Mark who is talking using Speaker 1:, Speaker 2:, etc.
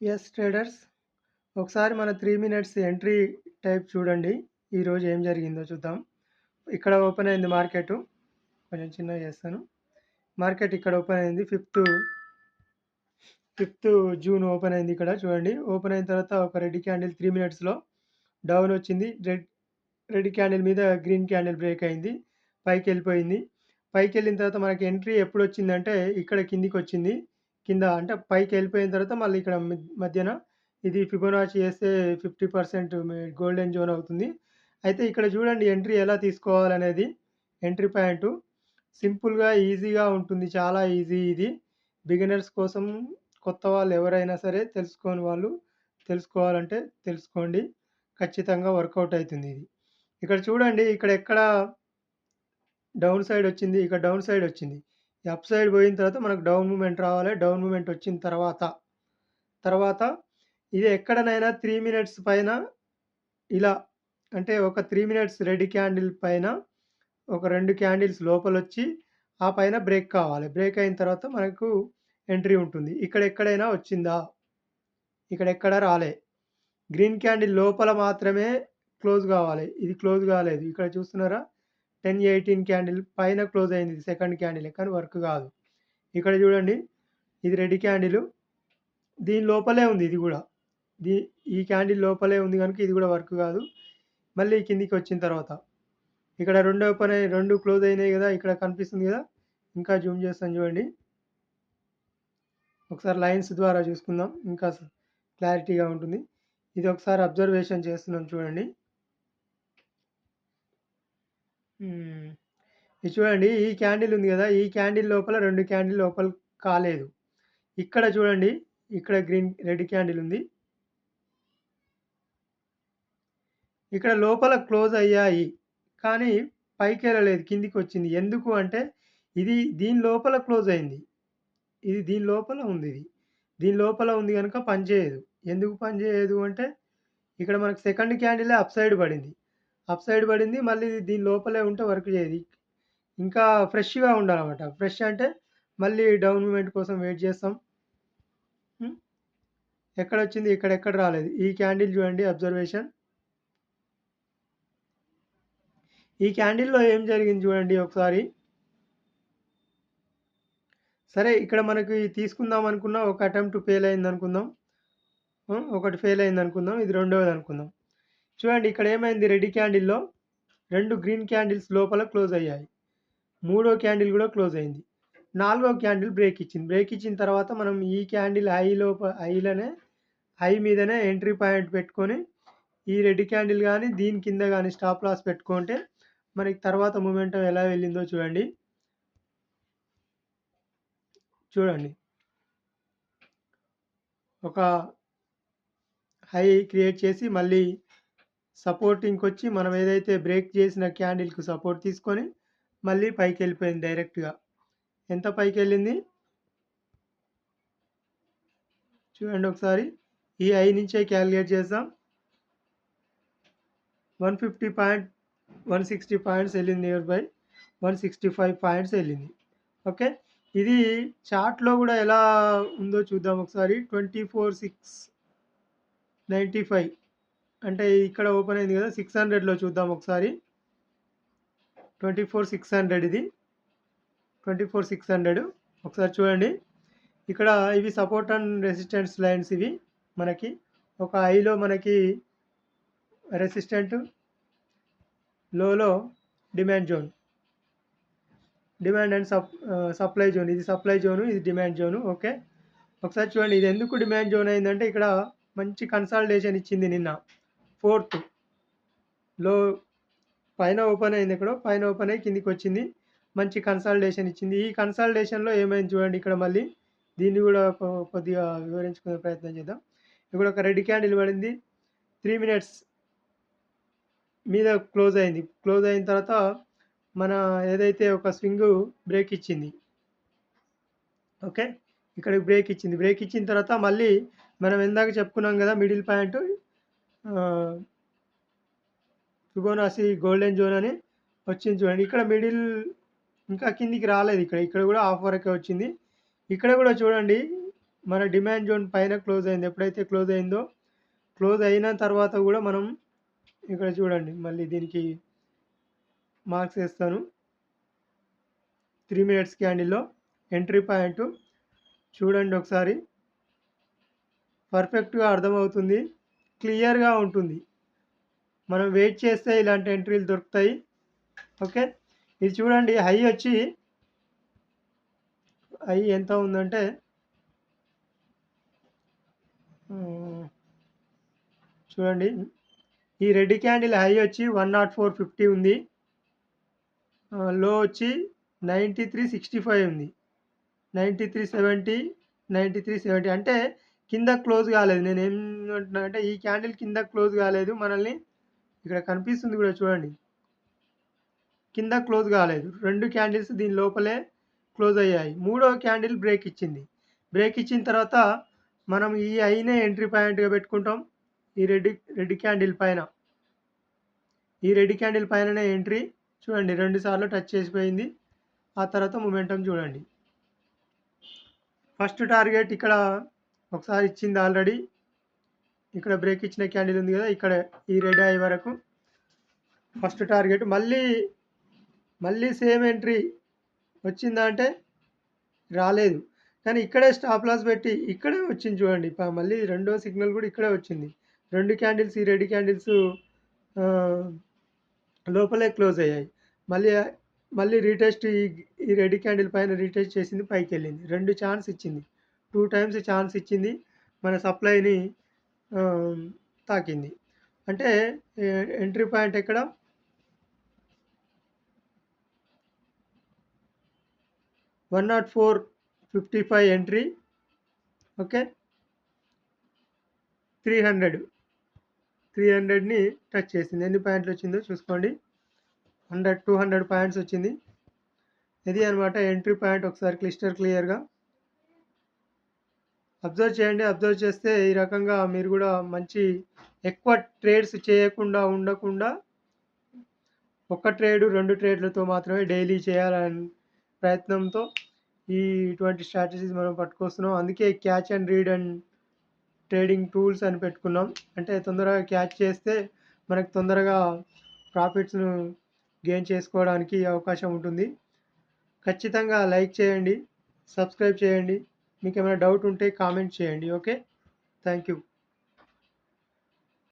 Speaker 1: Yes traders ఒకసారి మన three minutes entry type చూడండి. ఈరోజు ఏం జరిగిందో చూద్దాం. ఇక్కడ ఓపెన్ అయింది మార్కెట్ కొంచెం చిన్నగా చేస్తాను. మార్కెట్ ఇక్కడ ఓపెన్ అయింది. ఫిఫ్త్ ఫిఫ్త్ జూన్ ఓపెన్ అయింది ఇక్కడ చూడండి. ఓపెన్ అయిన తర్వాత ఒక రెడ్ క్యాండిల్ త్రీ మినిట్స్లో డౌన్ వచ్చింది. రెడ్ రెడ్ క్యాండిల్ మీద గ్రీన్ క్యాండిల్ బ్రేక్ అయింది. పైకి వెళ్ళిపోయింది. పైకి వెళ్ళిన తర్వాత మనకి ఎంట్రీ ఎప్పుడు వచ్చిందంటే ఇక్కడ కిందికి వచ్చింది. కింద అంటే పైకి వెళ్ళిపోయిన తర్వాత మళ్ళీ ఇక్కడ మధ్యన ఇది ఫిబొనాచి చేస్తే ఫిఫ్టీ పర్సెంట్ గోల్డెన్ జోన్ అవుతుంది. అయితే ఇక్కడ చూడండి ఎంట్రీ ఎలా తీసుకోవాలనేది. Entry point. సింపుల్గా ఈజీగా ఉంటుంది. చాలా ఈజీ ఇది. బిగినర్స్ కోసం కొత్త వాళ్ళు ఎవరైనా సరే తెలుసుకోని వాళ్ళు తెలుసుకోవాలంటే తెలుసుకోండి. ఖచ్చితంగా వర్కౌట్ అవుతుంది ఇది. ఇక్కడ చూడండి ఇక్కడ ఎక్కడ డౌన్ సైడ్ వచ్చింది ఇక్కడ డౌన్ సైడ్ వచ్చింది. అప్ సైడ్ పోయిన తర్వాత మనకు డౌన్ మూమెంట్ రావాలి. డౌన్ మూమెంట్ వచ్చిన తర్వాత తర్వాత ఇది ఎక్కడనైనా త్రీ మినిట్స్ పైన ఇలా అంటే ఒక త్రీ మినిట్స్ రెడ్ క్యాండిల్ పైన ఒక రెండు క్యాండిల్స్ లోపల వచ్చి ఆ పైన బ్రేక్ కావాలి. బ్రేక్ అయిన తర్వాత మనకు ఎంట్రీ ఉంటుంది. ఇక్కడ ఎక్కడైనా వచ్చిందా? ఇక్కడ ఎక్కడ రాలే. గ్రీన్ క్యాండిల్ లోపల మాత్రమే క్లోజ్ కావాలి. ఇది క్లోజ్ కాలేదు. ఇక్కడ చూస్తున్నారా? టెన్ ఎయిటీన్ క్యాండిల్ పైన క్లోజ్ అయింది సెకండ్ క్యాండిల్ కానీ వర్క్ కాదు. ఇక్కడ చూడండి ఇది రెడ్ క్యాండిల్. దీని లోపలే ఉంది ఇది కూడా. దీ ఈ క్యాండిల్ లోపలే ఉంది కనుక ఇది కూడా వర్క్ కాదు. మళ్ళీ కిందికి వచ్చిన తర్వాత. ఇక్కడ రెండో పని రెండు క్లోజ్ అయినాయి కదా ఇక్కడ కనిపిస్తుంది కదా. ఇంకా జూమ్ చేస్తాను చూడండి. ఒకసారి లైన్స్ ద్వారా చూసుకుందాం. ఇంకా క్లారిటీగా ఉంటుంది. ఇది ఒకసారి అబ్జర్వేషన్ చేస్తున్నాం చూడండి. ఇది చూడండి ఈ క్యాండిల్ ఉంది కదా ఈ క్యాండిల్ లోపల రెండు క్యాండిల్ లోపల కాలేదు. ఇక్కడ చూడండి ఇక్కడ గ్రీన్ రెడ్ క్యాండిల్ ఉంది. ఇక్కడ లోపల క్లోజ్ అయ్యాయి కానీ పైకి వెళ్ళలేదు కిందికి వచ్చింది. ఎందుకు అంటే ఇది దీని లోపల క్లోజ్ అయింది. ఇది దీని లోపల ఉంది ఇది. దీని లోపల ఉంది కనుక పనిచేయదు ఎందుకు పనిచేయదు అంటే ఇక్కడ మనకు సెకండ్ క్యాండిలే అప్ సైడ్ పడింది. అప్ సైడ్ పడింది మళ్ళీ దీని లోపలే ఉంటే వర్క్ చేయదు. ఇంకా ఫ్రెష్గా ఉండాలన్నమాట. ఫ్రెష్ అంటే మళ్ళీ డౌన్ మూమెంట్ కోసం వెయిట్ చేస్తాం. ఎక్కడ వచ్చింది ఇక్కడ ఎక్కడ రాలేదు. ఈ క్యాండిల్ చూడండి అబ్జర్వేషన్. ఈ క్యాండిల్లో ఏం జరిగింది చూడండి ఒకసారి. సరే ఇక్కడ మనకి తీసుకుందాం అనుకున్న ఒక అటెంప్ట్ ఫెయిల్ అయింది అనుకుందాం ఒకటి ఫెయిల్ అయింది అనుకుందాం ఇది రెండవది అనుకుందాం. చూడండి ఇక్కడ ఏమైంది? రెడ్ క్యాండిల్లో రెండు గ్రీన్ క్యాండిల్స్ లోపల క్లోజ్ అయ్యాయి. మూడో క్యాండిల్ కూడా క్లోజ్ అయింది. నాలుగో క్యాండిల్ బ్రేక్ ఇచ్చింది. బ్రేక్ ఇచ్చిన తర్వాత మనం ఈ క్యాండిల్ హై లోప హైలోనే హై మీదనే ఎంట్రీ పాయింట్ పెట్టుకొని ఈ రెడ్ క్యాండిల్ కానీ దీని కింద కానీ స్టాప్ లాస్ పెట్టుకుంటే మనకి తర్వాత మూమెంటం ఎలా వెళ్ళిందో చూడండి. చూడండి. ఒక హై క్రియేట్ చేసి మళ్ళీ సపోర్టింగ్కి వచ్చి మనం ఏదైతే బ్రేక్ చేసిన క్యాండిల్కి సపోర్ట్ తీసుకొని మళ్ళీ పైకి వెళ్ళిపోయింది డైరెక్ట్గా. ఎంత పైకి వెళ్ళింది చూడండి ఒకసారి. ఈ ఐ నుంచే క్యాలిక్యులేట్ చేద్దాం. One fifty point one sixty points వెళ్ళింది near by one sixty five points వెళ్ళింది. ఓకే? ఇది చార్ట్లో కూడా ఎలా ఉందో చూద్దాం ఒకసారి. Twenty four six ninety five. అంటే ఇక్కడ ఓపెన్ అయింది కదా సిక్స్ హండ్రెడ్లో చూద్దాం ఒకసారి. ట్వంటీ ఫోర్ సిక్స్ హండ్రెడ్ ఇది. ట్వంటీ ఫోర్ సిక్స్ హండ్రెడ్ ఒకసారి చూడండి. ఇక్కడ ఇవి సపోర్ట్ అండ్ రెసిస్టెన్స్ లైన్స్ ఇవి మనకి. ఒక ఐలో మనకి resistant low demand zone demand and sup supply zone ఇది సప్లై జోను ఇది డిమాండ్ జోను ఓకే ఒకసారి చూడండి ఇది ఎందుకు డిమాండ్ జోన్ అయిందంటే ఇక్కడ మంచి కన్సల్టేషన్ ఇచ్చింది నిన్న. ఫోర్త్లో పైన ఓపెన్ అయింది ఇక్కడ పైన ఓపెన్ అయ్యి కిందికి వచ్చింది. మంచి కన్సల్టేషన్ ఇచ్చింది. ఈ కన్సల్టేషన్లో ఏమైంది చూడండి ఇక్కడ మళ్ళీ. దీన్ని కూడా కొద్దిగా వివరించుకునే ప్రయత్నం చేద్దాం. ఇక్కడ ఒక రెడ్ క్యాండిల్ పడింది. త్రీ మినిట్స్ మీద క్లోజ్ అయింది. క్లోజ్ అయిన తర్వాత మన ఏదైతే ఒక స్వింగ్ బ్రేక్ ఇచ్చింది. ఓకే? ఇక్కడికి బ్రేక్ ఇచ్చింది. బ్రేక్ ఇచ్చిన తర్వాత మళ్ళీ మనం ఇందాక చెప్పుకున్నాం కదా middle point Fibonacci golden zone అని వచ్చింది చూడండి. ఇక్కడ మిడిల్ ఇంకా కిందికి రాలేదు ఇక్కడ. ఇక్కడ కూడా ఆఫ్ వరకే వచ్చింది. ఇక్కడ కూడా చూడండి మన డిమాండ్ జోన్ పైన క్లోజ్ అయింది. ఎప్పుడైతే క్లోజ్ అయిందో క్లోజ్ అయిన తర్వాత కూడా మనం ఇక్కడ చూడండి. మళ్ళీ దీనికి మార్క్స్ వేస్తాను. త్రీ మినిట్స్ క్యాండిల్లో ఎంట్రీ పాయింట్. చూడండి ఒకసారి. పర్ఫెక్ట్గా అర్థమవుతుంది. క్లియర్గా ఉంటుంది. మనం వెయిట్ చేస్తే ఇలాంటి ఎంట్రీలు దొరుకుతాయి. ఓకే? ఇది చూడండి హై వచ్చి హై ఎంత ఉందంటే చూడండి ఈ రెడ్ క్యాండిల్ హై వచ్చి వన్ నాట్ ఫోర్ ఫిఫ్టీ ఉంది. లో వచ్చి నైంటీ త్రీ సిక్స్టీ ఫైవ్ ఉంది. Ninety three seventy ninety three seventy అంటే కింద క్లోజ్ కాలేదు. నేను ఏమంటున్నా అంటే ఈ క్యాండిల్ కింద క్లోజ్ కాలేదు. మనల్ని ఇక్కడ కనిపిస్తుంది కూడా చూడండి. కింద క్లోజ్ కాలేదు. రెండు క్యాండిల్స్ దీని లోపలే క్లోజ్ అయ్యాయి. మూడో క్యాండిల్ బ్రేక్ ఇచ్చింది. బ్రేక్ ఇచ్చిన తర్వాత మనం ఈ ఐనే ఎంట్రీ పాయింట్గా పెట్టుకుంటాం. ఈ రెడ్ రెడ్ క్యాండిల్ పైన. ఈ రెడ్ క్యాండిల్ పైననే ఎంట్రీ. చూడండి రెండు సార్లు టచ్ చేసిపోయింది. ఆ తర్వాత మొమెంటం చూడండి. ఫస్ట్ టార్గెట్ ఇక్కడ ఒకసారి ఇచ్చింది ఆల్రెడీ. ఇక్కడ బ్రేక్ ఇచ్చిన క్యాండిల్ ఉంది కదా ఇక్కడ ఈ రెడ్ అయ్యే వరకు. First target. మళ్ళీ మళ్ళీ సేమ్ ఎంట్రీ వచ్చిందంటే రాలేదు. కానీ ఇక్కడే స్టాప్ లాస్ పెట్టి ఇక్కడే వచ్చింది చూడండి. మళ్ళీ రెండో సిగ్నల్ కూడా ఇక్కడే వచ్చింది. రెండు క్యాండిల్స్ ఈ రెడ్ క్యాండిల్స్ లోపలే క్లోజ్ అయ్యాయి. మళ్ళీ మళ్ళీ రీటెస్ట్ ఈ ఈ రెడ్ క్యాండిల్ పైన రీటెస్ట్ చేసింది పైకి వెళ్ళింది. రెండు ఛాన్స్ ఇచ్చింది. టూ టైమ్స్ ఛాన్స్ ఇచ్చింది. మన సప్లైని తాకింది. అంటే ఎంట్రీ పాయింట్ ఎక్కడ? One nought four fifty five entry. Okay? Three hundred. Three హండ్రెడ్ని touch చేసింది. ఎన్ని పాయింట్లు వచ్చిందో చూసుకోండి. హండ్రెడ్ టూ హండ్రెడ్ పాయింట్స్ వచ్చింది. ఇది అనమాట ఎంట్రీ పాయింట్ ఒకసారి క్లిస్టర్ క్లియర్గా. అబ్జర్వ్ చేయండి అబ్జర్వ్ చేస్తే ఈ రకంగా మీరు కూడా మంచి ఎక్కువ ట్రేడ్స్ చేయకుండా ఉండకుండా ఒక ట్రేడు రెండు ట్రేడ్లతో మాత్రమే డైలీ చేయాలని ప్రయత్నంతో ఈ ఇటువంటి స్ట్రాటజీస్ మనం పట్టుకొస్తున్నాం. అందుకే catch and read and trading tools అని పెట్టుకున్నాం. అంటే తొందరగా క్యాచ్ చేస్తే మనకు తొందరగా ప్రాఫిట్స్ను గెయిన్ చేసుకోవడానికి అవకాశం ఉంటుంది. ఖచ్చితంగా లైక్ చేయండి సబ్స్క్రైబ్ చేయండి. మీకు ఏమైనా డౌట్ ఉంటే కామెంట్ చేయండి ఓకే? Thank you.